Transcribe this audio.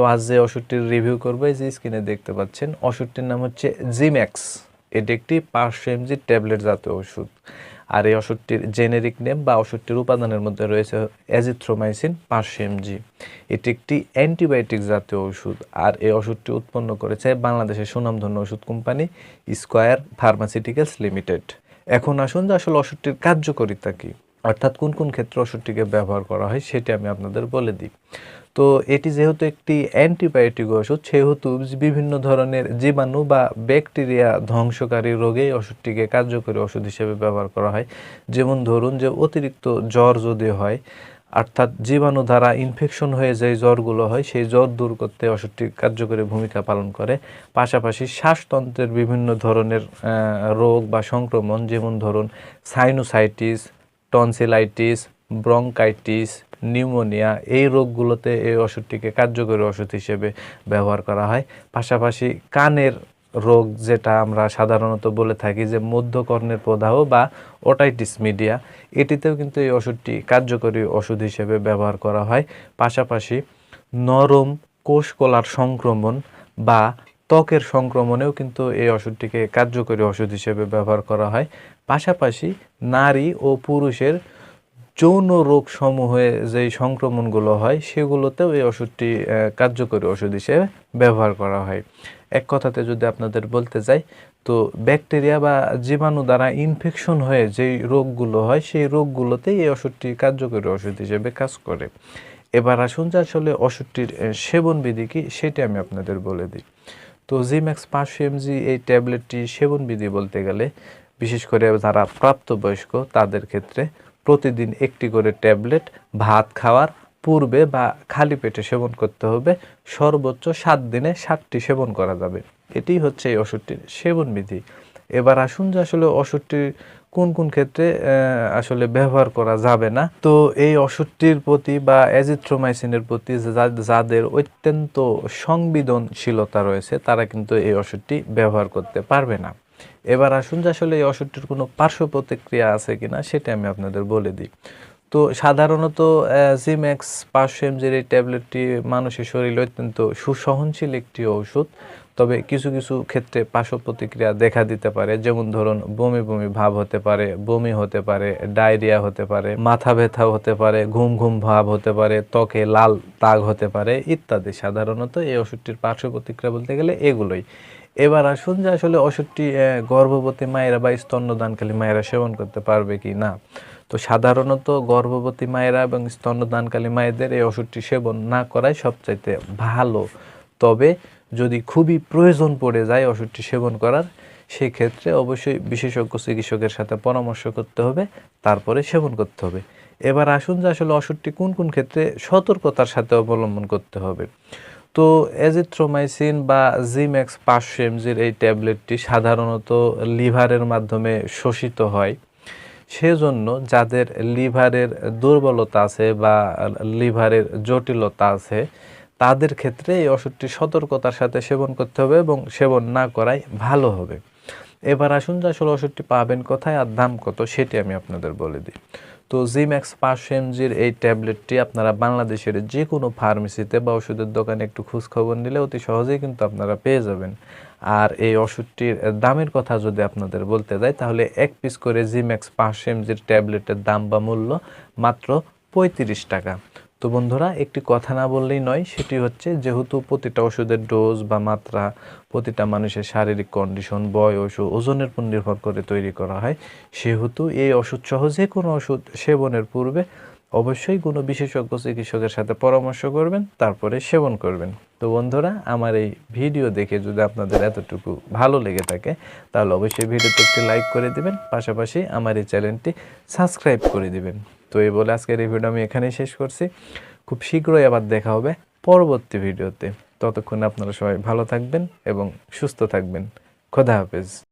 তো আজ যে ওষুধটির রিভিউ করব, এই যে স্ক্রিনে দেখতে পাচ্ছেন, ওষুধটির নাম হচ্ছে জিম্যাক্স এটি একটি পাঁচশো এমজি ট্যাবলেট জাতীয় ওষুধ। আর এই ওষুধটির জেনেরিক নেম বা ওষুধটির উপাদানের মধ্যে রয়েছে অ্যাজিথ্রোমাইসিন পাঁচশো এমজি এটি একটি অ্যান্টিবায়োটিক জাতীয় ওষুধ। আর এই ওষুধটি উৎপন্ন করেছে বাংলাদেশের সুনামধন্য ওষুধ কোম্পানি স্কয়ার ফার্মাসিউটিক্যালস লিমিটেড এখন আসুন যে আসলে ওষুধটির কার্যকারিতা কী। অর্থাৎ কোন কোন ক্ষেত্রে ওষুধটিকে ব্যবহার করা হয়, সেটি আমি আপনাদের বলে দিই। তো এটি যেহেতু একটি অ্যান্টিবায়োটিক ওষুধ, সেহেতু বিভিন্ন ধরনের জীবাণু বা ব্যাকটেরিয়া ধ্বংসকারী রোগে ওষুধটিকে কার্যকরী ওষুধ হিসেবে ব্যবহার করা হয়। যেমন ধরুন যে অতিরিক্ত জ্বর যদি হয়, অর্থাৎ জীবাণু দ্বারা ইনফেকশন হয়ে যে জ্বরগুলো হয়, সেই জ্বর দূর করতে ওষুধটি কার্যকরী ভূমিকা পালন করে। পাশাপাশি শ্বাসতন্ত্রের বিভিন্ন ধরনের রোগ বা সংক্রমণ, যেমন ধরুন সাইনোসাইটিস টনসিলাইটিস ব্রঙ্কাইটিস, নিউমোনিয়া, এই রোগগুলোতে এই ওষুধটিকে কার্যকরী ওষুধ হিসেবে ব্যবহার করা হয়। পাশাপাশি কানের রোগ যেটা আমরা সাধারণত বলে থাকি যে মধ্যকর্ণের প্রদাহ বা ওটাইটিস মিডিয়া, এটিতেও কিন্তু এই ওষুধটি কার্যকরী ওষুধ হিসেবে ব্যবহার করা হয়। পাশাপাশি নরম কোষকলার সংক্রমণ বা ত্বকের সংক্রমণেও কিন্তু এই ওষুধটিকে কার্যকরী ওষুধ হিসেবে ব্যবহার করা হয়। পাশাপাশি নারী ও পুরুষের যৌন রোগ সমূহে যেই সংক্রমণগুলো হয় সেগুলোতেও এই ওষুধটি কার্যকরী ওষুধ হিসেবে ব্যবহার করা হয়। এক কথাতে যদি আপনাদের বলতে যাই তো ব্যাকটেরিয়া বা জীবাণু দ্বারা ইনফেকশন হয়ে যেই রোগগুলো হয় সেই রোগগুলোতেই এই ওষুধটি কার্যকরী ওষুধ হিসেবে কাজ করে। এবার আসুন যে আসলে ওষুধটির আহ, সেবনবিধি কি সেটি আমি আপনাদের বলে দিই। তো জিম্যাক্স পাঁচশো এমজি এই ট্যাবলেটটি সেবনবিধি বলতে গেলে বিশেষ করে যারা প্রাপ্তবয়স্ক তাদের ক্ষেত্রে প্রতিদিন একটি করে ট্যাবলেট ভাত খাওয়ার পূর্বে বা খালি পেটে সেবন করতে হবে। সর্বোচ্চ সাত দিনে সাতটি সেবন করা যাবে। এটি হচ্ছে এই ওষুধটির সেবনবিধি এবার আসুন যে আসলে ওষুধটির কোন কোন ক্ষেত্রে আসলে ব্যবহার করা যাবে না। তো এই ওষুধটির প্রতি বা অ্যাজিথ্রোমাইসিনের প্রতি যাদের অত্যন্ত সংবেদনশীলতা রয়েছে, তারা কিন্তু এই ওষুধটি ব্যবহার করতে পারবে না। এবার আসুন যে আসলে এই ওষুধটির কোনো পার্শ্ব প্রতিক্রিয়া আছে কিনা, সেটা আমি আপনাদের বলে দিই। তো সাধারণত জিম্যাক্স পাঁচশো এমজির এই ট্যাবলেটটি মানুষের শরীরে অত্যন্ত সুসহনশীল একটি ওষুধ তবে কিছু কিছু ক্ষেত্রে পার্শ্ব প্রতিক্রিয়া দেখা দিতে পারে। যেমন ধরুন, বমি বমি ভাব হতে পারে, বমি হতে পারে, ডায়রিয়া হতে পারে, মাথা ব্যথা হতে পারে, ঘুম ঘুম ভাব হতে পারে, ত্বকে লাল দাগ হতে পারে ইত্যাদি। সাধারণত এই ওষুধটির পার্শ্ব প্রতিক্রিয়া বলতে গেলে এগুলোই। এবার আসুন যে আসলে ওষুধটি গর্ভবতী মায়েরা বা স্তন্যদানকালী মায়েরা সেবন করতে পারবে কি না? তো সাধারণত গর্ভবতী মায়েরা এবং স্তন্যদানকালী মায়েদের এই ওষুধটি সেবন না করাই সবচাইতে ভালো। তবে যদি খুবই প্রয়োজন পড়ে যায় ওষুধটি সেবন করার, সেক্ষেত্রে অবশ্যই বিশেষজ্ঞ চিকিৎসকের সাথে পরামর্শ করতে হবে, তারপরে সেবন করতে হবে। এবার আসুন যে আসলে ওষুধটি কোন কোন ক্ষেত্রে সতর্কতার সাথে অবলম্বন করতে হবে। তো অ্যাজিথ্রোমাইসিন বা জিম্যাক্স পাঁচশো এমজির এই ট্যাবলেটটি সাধারণত লিভারের মাধ্যমে শোষিত হয়। সেজন্য যাদের লিভারের দুর্বলতা আছে বা লিভারের জটিলতা আছে, তাদের ক্ষেত্রে এই ওষুধটি সতর্কতার সাথে সেবন করতে হবে এবং সেবন না করাই ভালো হবে। এবার আসুন যে আসলে ওষুধটি পাবেন কোথায় আর দাম কত সেটি আমি আপনাদের বলে দিই। তো জিম্যাক্স পাঁচশো এমজির এই ট্যাবলেটটি আপনারা বাংলাদেশের যে কোনো ফার্মেসিতে বা ওষুধের দোকানে একটু খোঁজখবর নিলে অতি সহজেই কিন্তু আপনারা পেয়ে যাবেন। আর এই ওষুধটির দামের কথা যদি আপনাদের বলতে যাই, তাহলে এক পিস করে জিম্যাক্স পাঁচশো এমজির ট্যাবলেটের দাম বা মূল্য মাত্র পঁয়ত্রিশ টাকা। তো বন্ধুরা, একটি কথা না বললেই নয়, সেটি হচ্ছে যেহেতু প্রতিটা ওষুধের ডোজ বা মাত্রা, প্রতিটা মানুষের শারীরিক কন্ডিশন বয়স ও ওজনের উপর নির্ভর করে তৈরি করা হয়, সেহেতু এই ওষুধ সহ যে কোনো ওষুধ সেবনের পূর্বে অবশ্যই কোনো বিশেষজ্ঞ চিকিৎসকের সাথে পরামর্শ করবেন, তারপরে সেবন করবেন। তো বন্ধুরা, আমার এই ভিডিও দেখে যদি আপনাদের এতটুকু ভালো লেগে থাকে, তাহলে অবশ্যই ভিডিওতে একটি লাইক করে দিবেন, পাশাপাশি আমার এই চ্যানেলটি সাবস্ক্রাইব করে দিবেন। তো এই বলে আজকের এই ভিডিও আমি এখানেই শেষ করছি। খুব শীঘ্রই আবার দেখা হবে পরবর্তী ভিডিওতে। ততক্ষণ আপনারা সবাই ভালো থাকবেন এবং সুস্থ থাকবেন। খোদা হাফেজ।